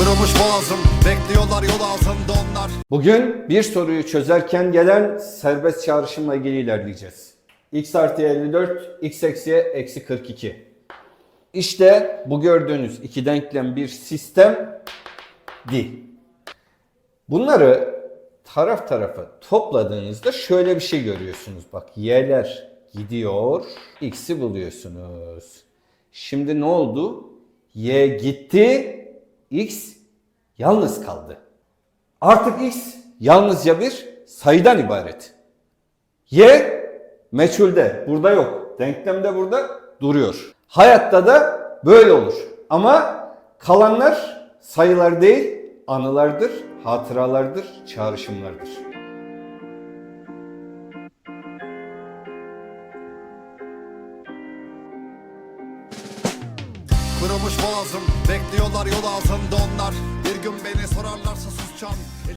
Kurumuş boğazım Bekliyorlar yol ağzında onlar Bugün bir soruyu çözerken gelen serbest çağrışımla ilgili ilerleyeceğiz. x artı 54, x eksi y eksi 42. İşte bu gördüğünüz iki denklem bir sistem değil. Bunları taraf tarafa topladığınızda şöyle bir şey görüyorsunuz. Bak y'ler gidiyor, x'i buluyorsunuz. Şimdi ne oldu? Y gitti, x yalnız kaldı. Artık x yalnızca bir sayıdan ibaret. Y meçhulde, burada yok. Denklemde burada duruyor. Hayatta da böyle olur. Ama kalanlar sayılar değil, anılardır, hatıralardır, çağrışımlardır. Kurumuş boğazım Bekliyorlar yol ağzında onlar. Bir gün beni sorarlarsa susacağım